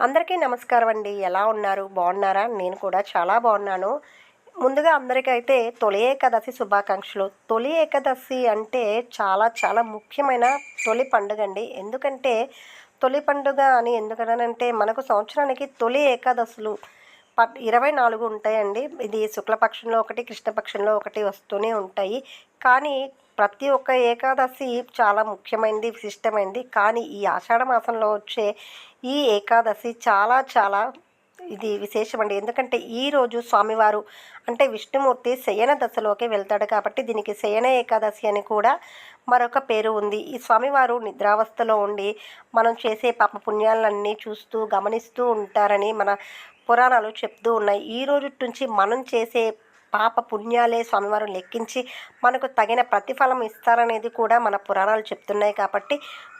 అందరికీ నమస్కారం అండి. ఎలా ఉన్నారు? బాగున్నారా? నేను కూడా చాలా బాగున్నాను. ముందుగా అందరికైతే తొలి ఏకాదశి శుభాకాంక్షలు. తొలి ఏకాదశి అంటే చాలా చాలా ముఖ్యమైన తొలి పండుగ అండి. ఎందుకంటే తొలి పండుగ అని ఎందుకనంటే మనకు సంవత్సరానికి తొలి ఏకాదశులు ప ఇరవై నాలుగు ఉంటాయండి. ఇది శుక్లపక్షంలో ఒకటి కృష్ణపక్షంలో ఒకటి వస్తూనే ఉంటాయి. కానీ ప్రతి ఒక్క ఏకాదశి చాలా ముఖ్యమైనది విశిష్టమైనది కానీ ఈ ఆషాఢ మాసంలో వచ్చే ఈ ఏకాదశి చాలా చాలా ఇది విశేషమండి. ఎందుకంటే ఈరోజు స్వామివారు అంటే విష్ణుమూర్తి శయన దశలోకి వెళ్తాడు కాబట్టి దీనికి శయన ఏకాదశి అని కూడా మరొక పేరు ఉంది. ఈ స్వామివారు నిద్రావస్థలో ఉండి మనం చేసే పాప పుణ్యాలన్నీ చూస్తూ గమనిస్తూ ఉంటారని మన పురాణాలు చెప్తూ ఉన్నాయి. ఈ రోజు నుంచి మనం చేసే పాప పుణ్యాలే స్వామివారు లెక్కించి మనకు తగిన ప్రతిఫలం ఇస్తారనేది కూడా మన పురాణాలు చెప్తున్నాయి కాబట్టి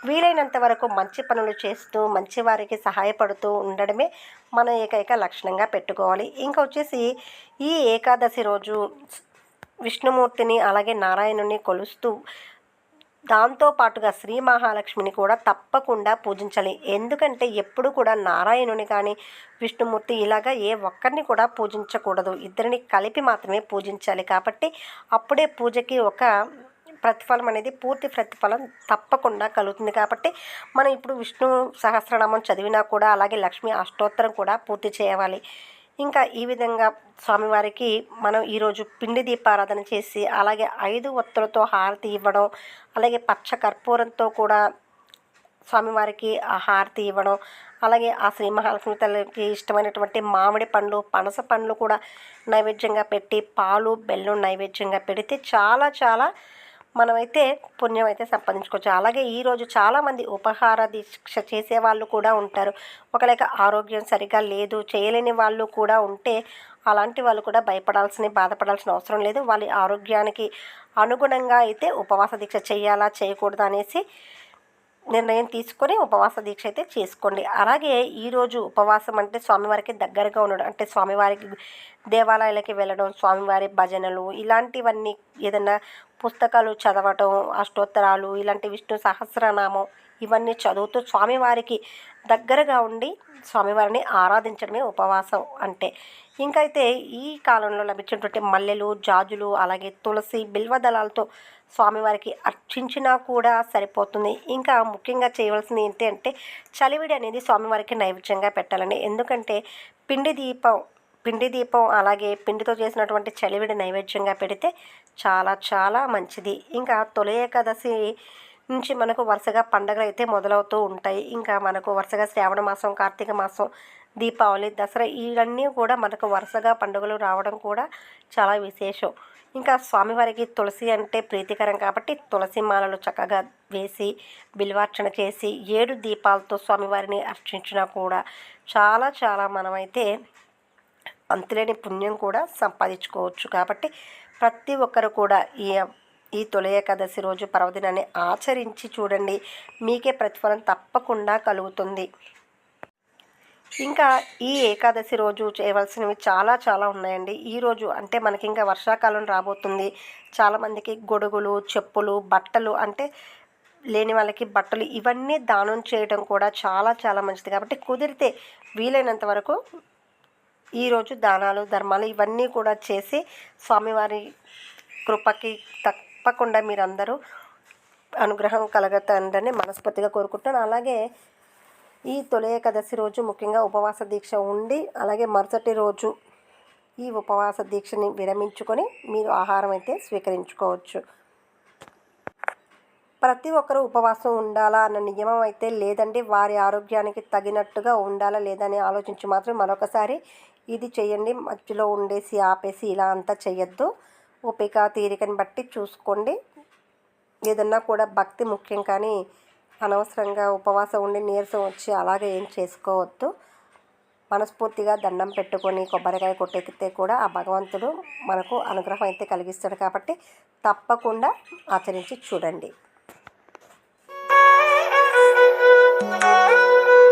వీలైనంత వరకు మంచి పనులు చేస్తూ మంచి వారికి సహాయపడుతూ ఉండడమే మన ఏకైక లక్షణంగా పెట్టుకోవాలి. ఇంకా వచ్చేసి ఈ ఏకాదశి రోజు విష్ణుమూర్తిని అలాగే నారాయణుని కొలుస్తూ దాంతో పాటుగా శ్రీ మహాలక్ష్మిని కూడా తప్పకుండా పూజించాలి. ఎందుకంటే ఎప్పుడు కూడా నారాయణుని కానీ విష్ణుమూర్తి ఇలాగా ఏ ఒక్కరిని కూడా పూజించకూడదు. ఇద్దరిని కలిపి మాత్రమే పూజించాలి కాబట్టి అప్పుడే పూజకి ఒక ప్రతిఫలం అనేది పూర్తి ప్రతిఫలం తప్పకుండా కలుగుతుంది కాబట్టి మనం ఇప్పుడు విష్ణు సహస్రనామం చదివినా కూడా అలాగే లక్ష్మీ అష్టోత్తరం కూడా పూర్తి చేయాలి. ఇంకా ఈ విధంగా స్వామివారికి మనం ఈరోజు పిండి దీపారాధన చేసి అలాగే ఐదు ఒత్తులతో హారతి ఇవ్వడం అలాగే పచ్చ కర్పూరంతో కూడా స్వామివారికి ఆ హారతి ఇవ్వడం అలాగే ఆ శ్రీ మహాలక్ష్మి తల్లికి ఇష్టమైనటువంటి మామిడి పండ్లు పనస పండ్లు కూడా నైవేద్యంగా పెట్టి పాలు బెల్లం నైవేద్యంగా పెడితే చాలా చాలా మనమైతే పుణ్యం అయితే సంపాదించుకోవచ్చు. అలాగే ఈరోజు చాలామంది ఉపహార దీక్ష చేసే వాళ్ళు కూడా ఉంటారు. ఒకలేక ఆరోగ్యం సరిగా లేదు చేయలేని వాళ్ళు కూడా ఉంటే అలాంటి వాళ్ళు కూడా భయపడాల్సిన బాధపడాల్సిన అవసరం లేదు. వాళ్ళ ఆరోగ్యానికి అనుగుణంగా అయితే ఉపవాస దీక్ష చేయాలా చేయకూడదు అనేసి నిర్ణయం తీసుకొని ఉపవాస దీక్ష అయితే చేసుకోండి. అలాగే ఈరోజు ఉపవాసం అంటే స్వామివారికి దగ్గరగా ఉండడం అంటే స్వామివారికి దేవాలయాలకి వెళ్ళడం స్వామివారి భజనలు ఇలాంటివన్నీ ఏదైనా పుస్తకాలు చదవటం అష్టోత్తరాలు ఇలాంటి విష్ణు సహస్రనామం ఇవన్నీ చదువుతూ స్వామివారికి దగ్గరగా ఉండి స్వామివారిని ఆరాధించడమే ఉపవాసం అంటే. ఇంకైతే ఈ కాలంలో లభించినటువంటి మల్లెలు జాజులు అలాగే తులసి బిల్వదళాలతో స్వామివారికి అర్చించినా కూడా సరిపోతుంది. ఇంకా ముఖ్యంగా చేయవలసింది ఏంటి అంటే చలివిడి అనేది స్వామివారికి నైవేద్యంగా పెట్టాలండి. ఎందుకంటే పిండి దీపం పిండి దీపం అలాగే పిండితో చేసినటువంటి చలివిడి నైవేద్యంగా పెడితే చాలా చాలా మంచిది. ఇంకా తొలి ఏకాదశి నుంచి మనకు వరుసగా పండుగలు అయితే మొదలవుతూ ఉంటాయి. ఇంకా మనకు వరుసగా శ్రావణ మాసం కార్తీక మాసం దీపావళి దసరా ఇవన్నీ కూడా మనకు వరుసగా పండుగలు రావడం కూడా చాలా విశేషం. ఇంకా స్వామివారికి తులసి అంటే ప్రీతికరం కాబట్టి తులసి మాలలు చక్కగా వేసి బిల్వార్చన చేసి ఏడు దీపాలతో స్వామివారిని అర్చించినా కూడా చాలా చాలా మనమైతే అంతులేని పుణ్యం కూడా సంపాదించుకోవచ్చు. కాబట్టి ప్రతి ఒక్కరు కూడా ఈ ఈ తొలి ఏకాదశి రోజు పర్వదినాన్ని ఆచరించి చూడండి. మీకే ప్రతిఫలం తప్పకుండా కలుగుతుంది. ఇంకా ఈ ఏకాదశి రోజు చేయవలసినవి చాలా చాలా ఉన్నాయండి. ఈరోజు అంటే మనకి ఇంకా వర్షాకాలం రాబోతుంది. చాలామందికి గొడుగులు చెప్పులు బట్టలు అంటే లేని వాళ్ళకి బట్టలు ఇవన్నీ దానం చేయడం కూడా చాలా చాలా మంచిది. కాబట్టి కుదిరితే వీలైనంత వరకు ఈరోజు దానాలు ధర్మాలు ఇవన్నీ కూడా చేసి స్వామివారి కృపకి తప్పకుండా మీరందరూ అనుగ్రహం కలగతండని మనస్ఫూర్తిగా కోరుకుంటాను అలాగే ఈ తొలి ఏకాదశి రోజు ముఖ్యంగా ఉపవాస దీక్ష ఉండి అలాగే మరుసటి రోజు ఈ ఉపవాస దీక్షని విరమించుకొని మీరు ఆహారం అయితే స్వీకరించుకోవచ్చు. ప్రతి ఒక్కరూ ఉపవాసం ఉండాలా అన్న నియమం అయితే లేదండి. వారి ఆరోగ్యానికి తగినట్టుగా ఉండాలా లేదని ఆలోచించి మాత్రం మరొకసారి ఇది చేయండి. మధ్యలో ఉండేసి ఆపేసి ఇలా అంతా చేయొద్దు. ఓపిక తీరికని బట్టి చూసుకోండి. ఏదన్నా కూడా భక్తి ముఖ్యం కానీ అనవసరంగా ఉపవాసం ఉండి నీరసం వచ్చి అలాగే ఏం చేసుకోవద్దు. మనస్ఫూర్తిగా దండం పెట్టుకొని కొబ్బరికాయ కొట్టెక్కితే కూడా ఆ భగవంతుడు మనకు అనుగ్రహం అయితే కలిగిస్తాడు కాబట్టి తప్పకుండా ఆచరించి చూడండి. Música